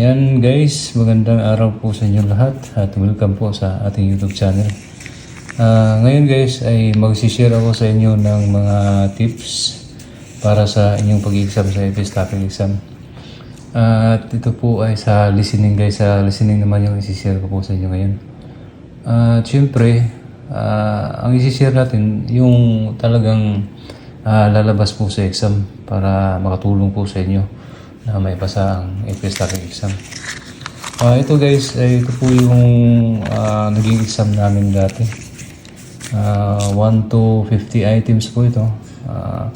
Ayan guys, magandang araw po sa inyo lahat at welcome po sa ating YouTube channel. Ah, ngayon guys ay magsishare ako sa inyo ng mga tips para sa inyong pag-exam sa FS topic exam. at ito po ay sa listening guys, sa listening naman yung isishare ko po sa inyo ngayon. At syempre, ah, ang isishare natin yung talagang ah, lalabas po sa exam para makatulong po sa inyo na may pasa ang FS topic exam. Ah, ito guys, ay ito po yung ah, naging exam namin dati. Ah, 1 to 50 items po ito. Ah,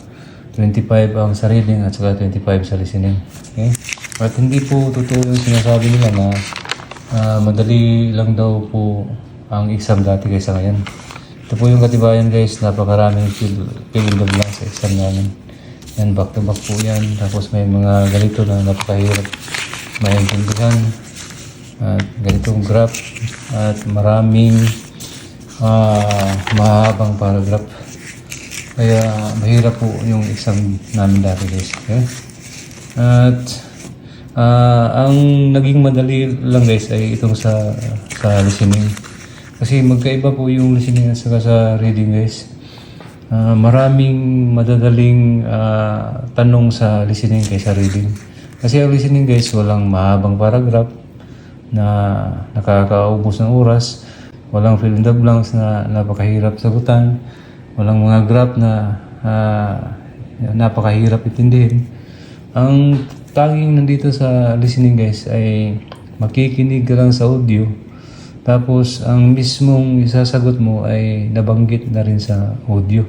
25 ang sa reading at saka 25 sa listening. Okay? At hindi po totoo yung sinasabi nila na ah, madali lang daw po ang exam dati kaysa ngayon. Ito po yung katibayan guys, napakaraming fill in the blank sa exam namin. Yan, back to back po yan. Tapos may mga ganito na napakahirap maintindihan. At ganitong graph. At maraming ah mahabang paragraph. Kaya mahirap po yung exam namin dati guys. Okay? At ah, ang naging madali lang guys ay itong sa sa listening. Kasi magkaiba po yung listening at saka sa reading guys. Ah, maraming madadaling ah, tanong sa listening kaysa reading. Kasi ang listening guys, walang mahabang paragraph na nakakaubos ng oras. Walang fill in the blanks na napakahirap sagutan. Walang mga graph na ah, napakahirap intindihin. Ang tanging nandito sa listening guys ay makikinig ka lang sa audio tapos ang mismong isasagot mo ay nabanggit na rin sa audio.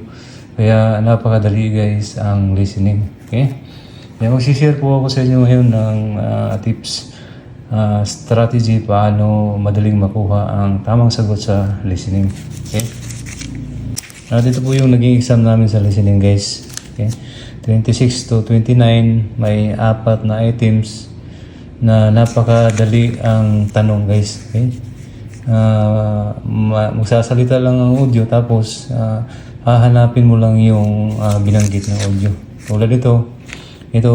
Kaya napakadali guys ang listening. Okay? Kaya magsishare po ako sa inyo ngayon ng ah, tips, ah, strategy paano madaling makuha ang tamang sagot sa listening. Okay? At ito po yung naging exam namin sa listening guys. Okay? 26 to 29, may apat na items na napakadali ang tanong guys. Okay? Ma- magsasalita lang ang audio tapos ah, hahanapin mo lang yung ah, binanggit ng audio. Tulad ito, ito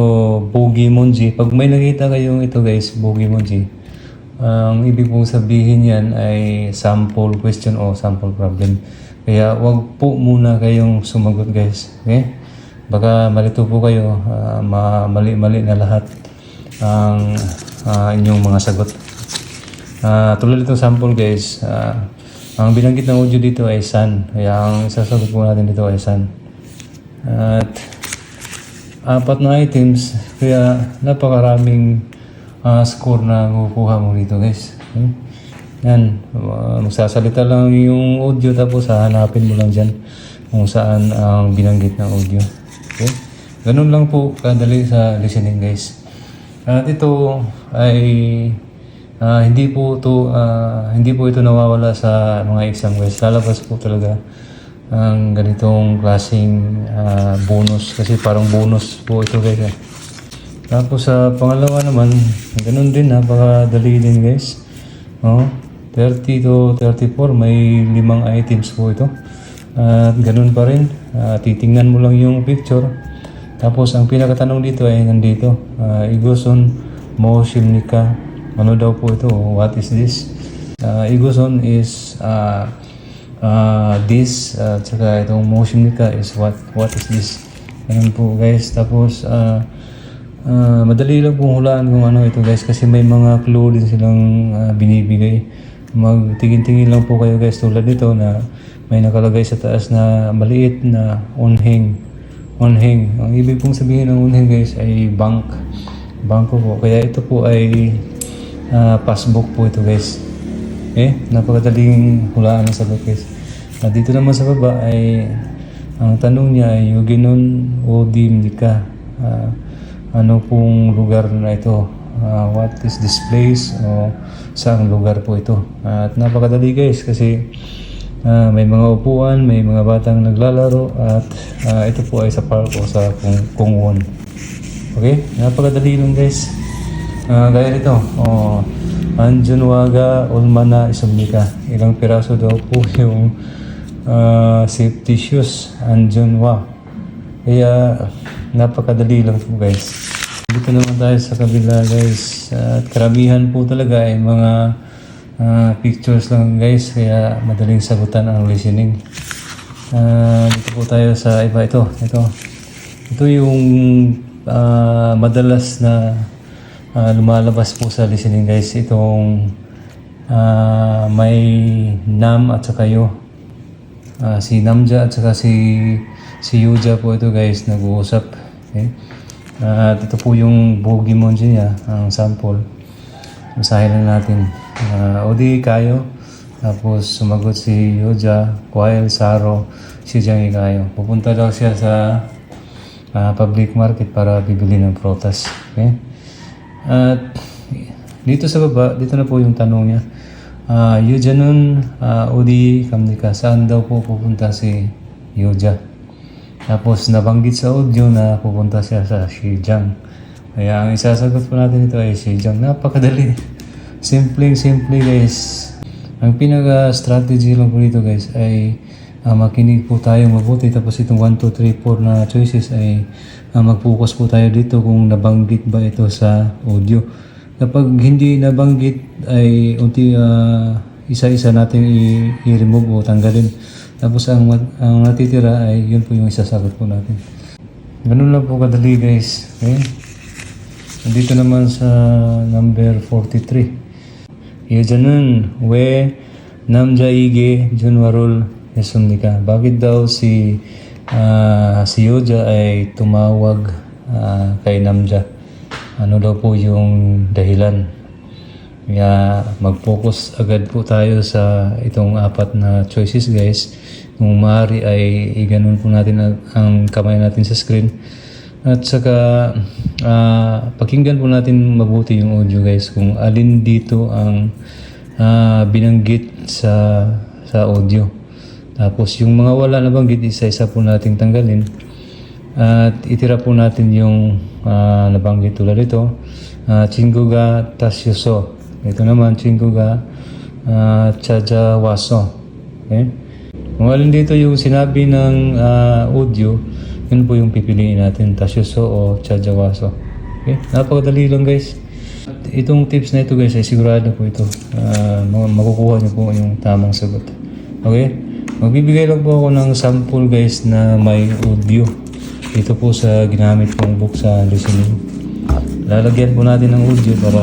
Bogi Monji. Pag may nakita kayong ito guys, Bogi Monji, ang ibig pong sabihin yan ay sample question o sample problem. Kaya wag po muna kayong sumagot guys. Okay? Baka malito po kayo, ma- mali-mali na lahat ang ah, inyong mga sagot. Ah, tulad itong sample guys, ah, ang binanggit ng audio dito ay sun. Kaya ang sasagot po natin dito ay sun. At apat na items, kaya napakaraming ah, score na makukuha mo dito guys. Okay? Yan, ah, magsasalita lang yung audio tapos hahanapin mo lang dyan kung saan ang binanggit ng audio. Okay? Ganun lang po kadali sa listening guys. At ito ay ah, hindi po to ah, hindi po ito nawawala sa mga exam guys. Lalabas po talaga ang ganitong klaseng ah, bonus kasi parang bonus po ito guys. eh. Tapos sa pangalawa naman, ganun din napakadali din guys. Oh, 30 to 34 may limang items po ito. At ganun pa rin, ah, titingnan mo lang yung picture. Tapos ang pinakatanong dito ay nandito, uh, Igoson Moshimnika. Ano daw po ito? What is this? Uh, Igoson is uh, uh, this, at saka itong Moshimnika is what what is this? Ganun po guys. Tapos uh, uh, madali lang pong hulaan kung ano ito guys kasi may mga clue din silang uh, binibigay. Magtingin-tingin lang po kayo guys tulad nito na may nakalagay sa taas na maliit na on-hang on-hang. Ang ibig pong sabihin ng on-hang guys ay bank. Bangko po. Kaya ito po ay ah, passbook po ito guys. Eh, napakadaling hulaan ng sagot guys. At dito naman sa baba ay ang tanong niya ay Yuginon Odim Nika. Ah, ano pong lugar na ito? Ah, what is this place? O saang lugar po ito? At napakadali guys kasi Ah, may mga upuan, may mga batang naglalaro at ah, ito po ay sa park o sa kung Kungwon. Okay? Napakadali lang guys. Ah, gaya nito. Oh, Anjunwaga Ulmana Isumnika. Ilang piraso daw po yung ah, safety shoes Anjunwa. Kaya napakadali lang po guys. Dito naman tayo sa kabila guys. At karamihan po talaga ay mga ah, pictures lang guys. Kaya madaling sagutan ang listening. Ah, dito po tayo sa iba ito. Ito. Ito yung ah, madalas na ah, lumalabas po sa listening guys. Itong ah, may nam at saka yo. Ah, si Namja at saka si si Yuja po ito guys nag-uusap. Okay? At ito po yung Bogi Monji niya, ang sample. Basahin na natin. Ah, Odi kayo. Tapos sumagot si Yuja, Kwael, Saro, si Jang Ikayo. Pupunta daw siya sa ah, public market para bibili ng protas. Okay? At dito sa baba, dito na po yung tanong niya. Ah, Yuja nun, ah, Udi Kamnika, saan daw po pupunta si Yuja? Tapos nabanggit sa audio na pupunta siya sa Xijang. Kaya ang isasagot po natin ito ay Xijang. Napakadali. Simpleng simple guys. Ang pinaka-strategy lang po dito guys ay ah, makinig po tayo mabuti. Tapos itong 1, 2, 3, 4 na choices ay ah, mag-focus po tayo dito kung nabanggit ba ito sa audio. Kapag hindi nabanggit ay unti ah, isa-isa natin i-remove o tanggalin. Tapos ang, ang natitira ay yun po yung isasagot po natin. Ganun lang po kadali guys. Okay? Nandito naman sa number 43. Yajanun, we namja ige junwarul yasumnika. Bakit daw si ah, si Yoja ay tumawag ah, kay Namja? Ano daw po yung dahilan? Kaya mag-focus agad po tayo sa itong apat na choices guys. Kung maaari ay iganon po natin ang, kamay natin sa screen. At saka ah, pakinggan po natin mabuti yung audio guys kung alin dito ang ah, binanggit sa sa audio. Tapos yung mga wala na banggit isa-isa po nating tanggalin. At itira po natin yung ah, nabanggit tulad ito. Uh, Chinguga Tasyoso. Ito naman, Chinguga uh, Chajawaso. Okay? Kung dito yung sinabi ng ah, audio, yun po yung pipiliin natin, Tasyoso o Chajawaso. Okay? Napakadali lang guys. At itong tips na ito guys ay sigurado po ito. Ma- makukuha niyo po yung tamang sagot. Okay? Magbibigay lang po ako ng sample guys na may audio. Dito po sa ginamit kong book sa listening. Lalagyan po natin ng audio para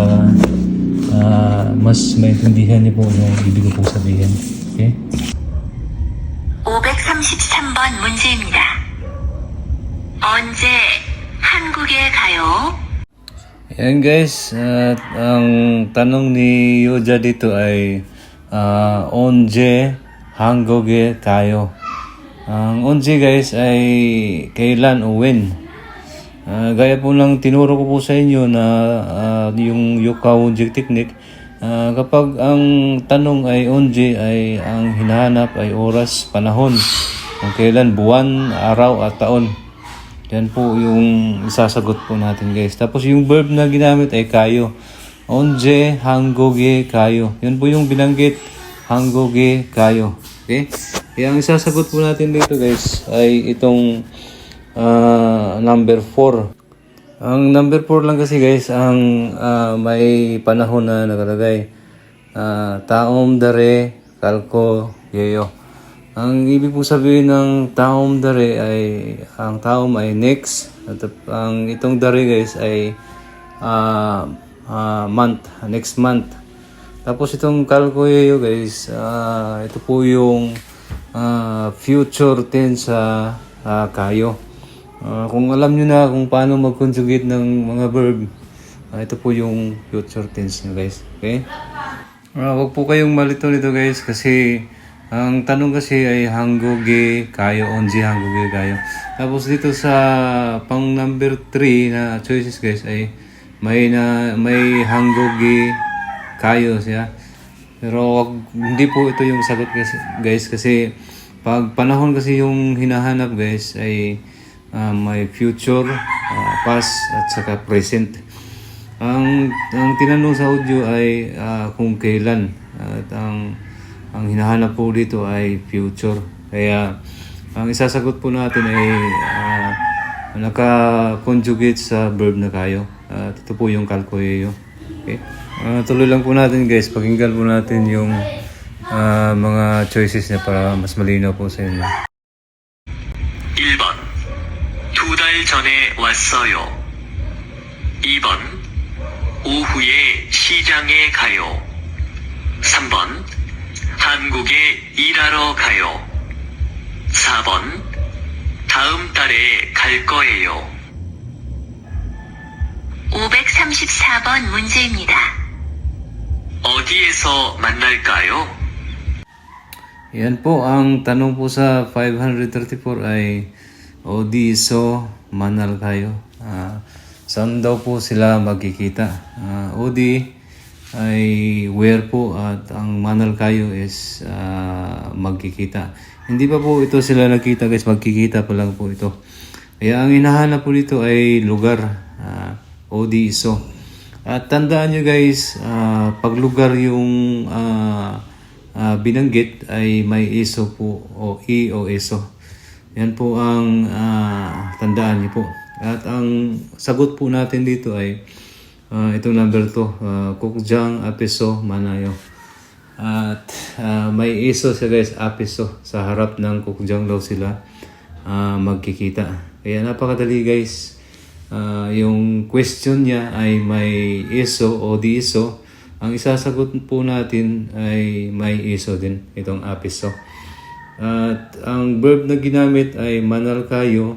ah, mas maintindihan niyo po yung ibig ko po sabihin. Okay? 533번 문제입니다. 언제 한국에 가요? Yan guys, at ang tanong ni Yoja dito ay ah, onje hanggoge tayo. Ang onje guys ay kailan o when. Ah, gaya po ng tinuro ko po sa inyo na ah, yung Yuka Onje technique, ah, kapag ang tanong ay onje ay ang hinahanap ay oras, panahon, kung kailan, buwan, araw at taon. Yan po yung isasagot po natin guys. Tapos yung verb na ginamit ay kayo. Onje, hanggoge, kayo. Yan po yung binanggit. Hanggoge, kayo. Okay? Kaya ang isasagot po natin dito guys ay itong ah, number 4. Ang number 4 lang kasi guys ang ah, may panahon na nakalagay. Ah, taom dare kalko yeyo. Ang ibig po sabihin ng taom dare ay ang taom ay next at ang itong dare guys ay ah, ah, month, next month. Tapos itong kalkoyo guys, ah, ito po yung ah, future tense sa ah, kayo. Ah, kung alam nyo na kung paano mag-conjugate ng mga verb, ah, ito po yung future tense nyo guys. Okay? Ah, wag po kayong malito nito guys kasi ang tanong kasi ay hanggoge kayo, onji hanggoge kayo. Tapos dito sa pang number 3 na choices guys ay may na may hanggoge kayo siya. Pero wag, hindi po ito yung sagot kasi, guys kasi pag panahon kasi yung hinahanap guys ay ah, may future, ah, past at saka present. Ang ang tinanong sa audio ay ah, kung kailan at ang ang hinahanap po dito ay future. Kaya ang isasagot po natin ay ah, naka-conjugate sa verb na kayo. At ito po yung calcoyo. Okay? Ah, tuloy lang po natin guys. Pakinggan po natin yung ah, mga choices niya para mas malinaw po sa inyo. 1번 두 달 전에 왔어요. 2번 오후에 시장에 가요. 3번 한국에 일하러 가요. 4번 다음 달에 갈 거예요. 534번 문제입니다. 어디에서 만날까요? Yan po, ang tanong po sa 534 ay Odiso Manal kayo. Ah, saan daw po sila magkikita? Ah, Odi ay where po at ang Manal kayo is ah, magkikita. Hindi pa po ito sila nakita guys, magkikita pa lang po ito. Kaya ang hinahanap po dito ay lugar. Ah, Odi Iso. At tandaan nyo guys, ah, pag lugar yung ah, ah, binanggit ay may ISO po o I o ISO. Yan po ang ah, tandaan niyo po. At ang sagot po natin dito ay ah, itong number to, uh, Kukjang Apiso Manayo. At ah, may ISO siya guys, Apiso. Sa harap ng Kukjang daw sila ah, magkikita. Kaya napakadali guys. Ah, yung question niya ay may ISO o di ISO. Ang isasagot po natin ay may ISO din, itong apiso. At ang verb na ginamit ay manal kayo.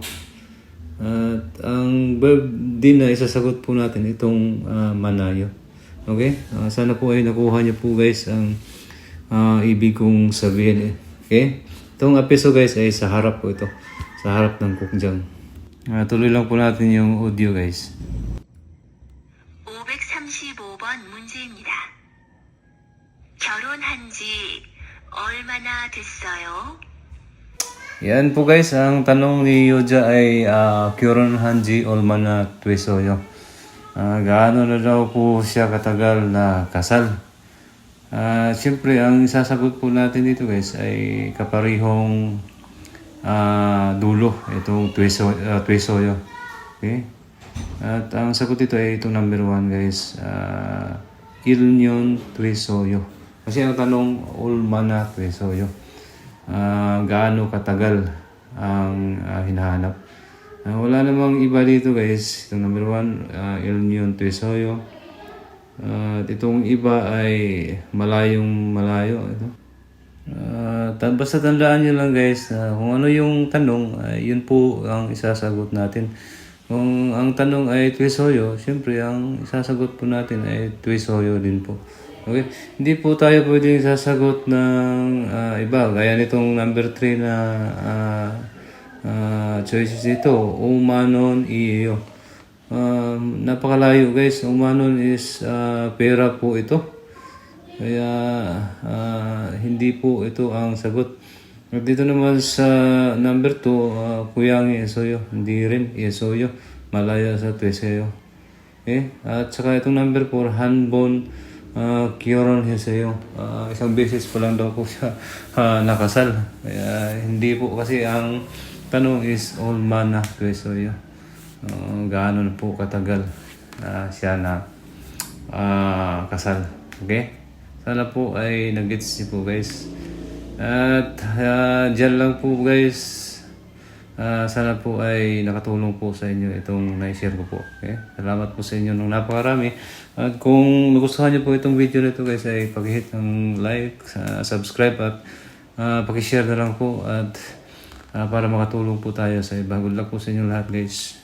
At ang verb din na isasagot po natin itong ah, manayo. Okay? Ah, sana po ay nakuha niyo po guys ang ah, ibig kong sabihin. eh. Okay? Itong apiso guys ay sa harap po ito. Sa harap ng kukjang. Ah, tuloy lang po natin yung audio guys. 535번 문제입니다. 결혼한 지 얼마나 됐어요? Yan po guys, ang tanong ni Yoja ay uh, Kyoron Hanji Olmana Tuesoyo. Ah, gaano na daw po siya katagal na kasal? Ah, Siyempre, ang isasagot po natin dito guys ay kaparihong ah, dulo, itong Tueso, uh, Tuesoyo. Okay? At ang sagot dito ay itong number one guys, uh, Ilnyon Tuesoyo. Kasi ang tanong, Olmana Tuesoyo ah, gaano katagal ang ah, hinahanap. Ah, wala namang iba dito guys. Itong number one, uh, El Nion Tuesoyo. Ah, at itong iba ay malayong malayo. Ito. Ta- basta tandaan nyo lang guys, na kung ano yung tanong, ay yun po ang isasagot natin. Kung ang tanong ay Tuesoyo, syempre ang isasagot po natin ay Tuesoyo din po. Okay? Hindi po tayo pwedeng sasagot ng ah, iba. Gaya nitong number 3 na ah, ah, choices dito. Umanon, iyo. Um, napakalayo guys. Umanon is ah, pera po ito. Kaya ah, hindi po ito ang sagot. At dito naman sa number 2, uh, Kuyangi Esoyo. Hindi rin Esoyo. Malaya sa Tueseo. Okay? At saka itong number 4, Hanbon uh, Kioron Hiseo. Uh, isang beses pa lang daw po siya ah, nakasal. Kaya hindi po kasi ang tanong is all man na Tueseo. Uh, gaano po katagal na siya na ah, kasal. Okay? Sana po ay nag-gets niyo po guys. At uh, dyan lang po guys. Ah, sana po ay nakatulong po sa inyo itong na-share ko po. Okay? Salamat po sa inyo ng napakarami. At kung nagustuhan niyo po itong video na ito guys ay pag-hit ng like, ah, subscribe at uh, pag-share na lang po at ah, para makatulong po tayo sa iba. Good luck po sa inyo lahat guys.